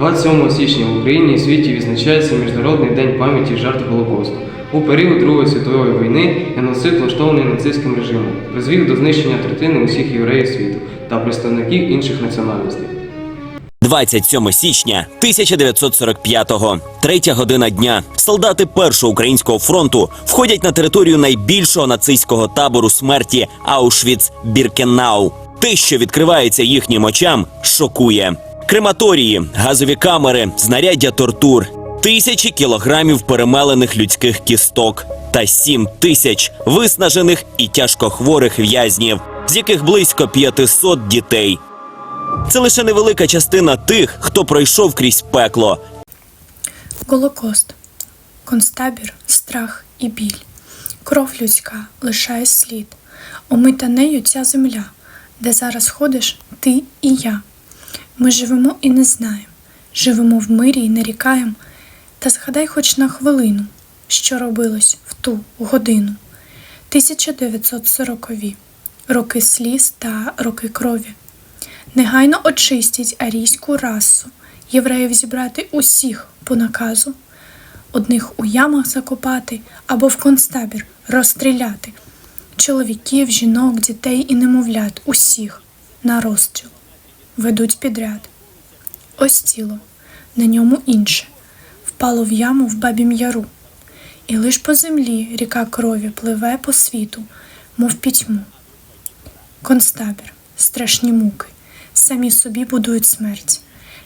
27 січня в Україні і світі відзначається Міжнародний день пам'яті жертв Голокосту. У період Другої світової війни геноцид, влаштований нацистським режимом, призвів до знищення третини усіх євреїв світу та представників інших національностей. 27 січня 1945-го, третя година дня. Солдати першого українського фронту входять на територію найбільшого нацистського табору смерті Аушвіц-Біркенау. Те, що відкривається їхнім очам, шокує. Крематорії, газові камери, знаряддя тортур, тисячі кілограмів перемелених людських кісток та сім тисяч виснажених і тяжкохворих в'язнів, з яких близько 500 дітей. Це лише невелика частина тих, хто пройшов крізь пекло. Голокост, концтабір, страх і біль. Кров людська лишає слід. Омита нею ця земля, де зараз ходиш ти і я. Ми живемо і не знаємо, живемо в мирі і нарікаємо. Та згадай хоч на хвилину, що робилось в ту годину. 1940-ві роки сліз та роки крові. Негайно очистять арійську расу, євреїв зібрати усіх по наказу, одних у ямах закопати або в концтабір розстріляти, чоловіків, жінок, дітей і немовлят, усіх на розстріл ведуть підряд. Ось тіло, на ньому інше, впало в яму в бабім яру, і лиш по землі ріка крові пливе по світу, мов пітьму. Концтабір, страшні муки, самі собі будують смерть.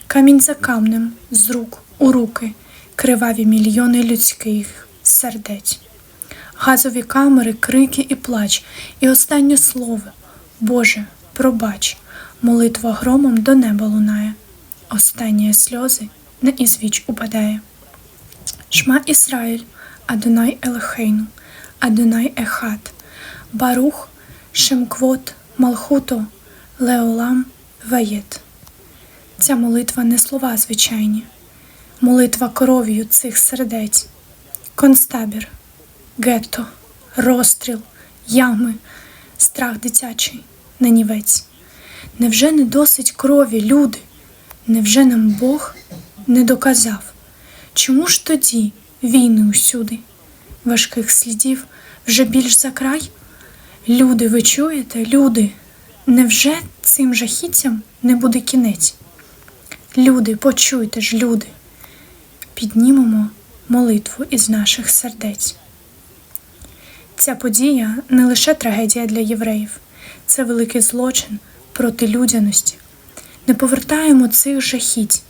Камінь за камнем, з рук у руки, криваві мільйони людських сердець. Газові камери, крики і плач, і останнє слово Боже, пробач, молитва громом до неба лунає, останні сльози на ізвіч упадає. Шма Ісраїль, Адонай Елехейну, Адонай Ехат, Барух, Шемквот, Малхуто, Леолам, Ваєт. Ця молитва не слова звичайні, молитва кров'ю цих сердець, концтабір, гетто, розстріл, ями, страх дитячий, нанівець. Невже не досить крові, люди? Невже нам Бог не доказав? Чому ж тоді війни усюди? Важких слідів вже більш за край? Люди, ви чуєте, люди, невже цим жахіттям не буде кінець? Люди, почуйте ж, люди, піднімемо молитву із наших сердець. Ця подія не лише трагедія для євреїв, це великий злочин проти людяності. Не повертаємо цих жахіть.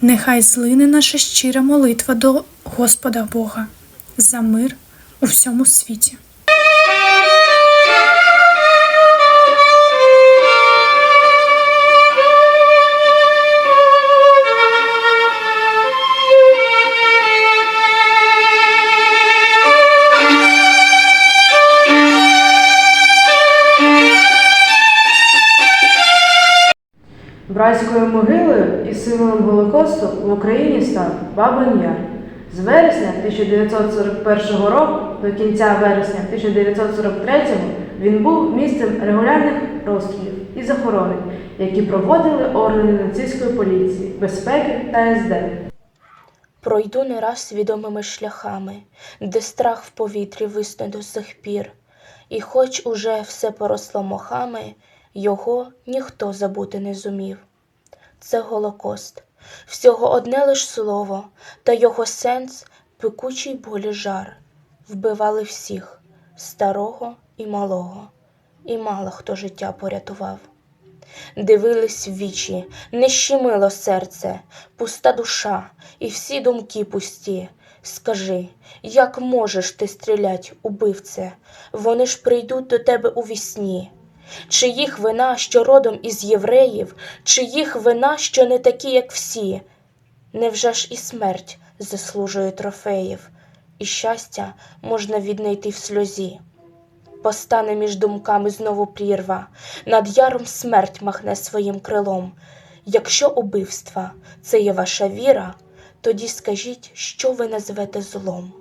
Нехай злине наша щира молитва до Господа Бога за мир у всьому світі. Братською могилою і символом Голокосту в Україні став Бабин Яр. З вересня 1941 року до кінця вересня 1943 він був місцем регулярних розстрілів і захоронень, які проводили органи нацистської поліції, безпеки та СД. Пройду не раз свідомими шляхами, де страх в повітрі висне до сих пір, і хоч уже все поросло мохами, його ніхто забути не зумів. Це Голокост, всього одне лиш слово, та його сенс пекучий болі жар. Вбивали всіх, старого і малого, і мало хто життя порятував. Дивились в вічі, не щемило серце, пуста душа, і всі думки пусті. Скажи, як можеш ти стрілять, убивце? Вони ж прийдуть до тебе у вісні. Чи їх вина, що родом із євреїв, чи їх вина, що не такі, як всі? Невже ж і смерть заслужує трофеїв, і щастя можна віднайти в сльозі? Постане між думками знову прірва, над яром смерть махне своїм крилом. Якщо убивства це є ваша віра, тоді скажіть, що ви назвете злом.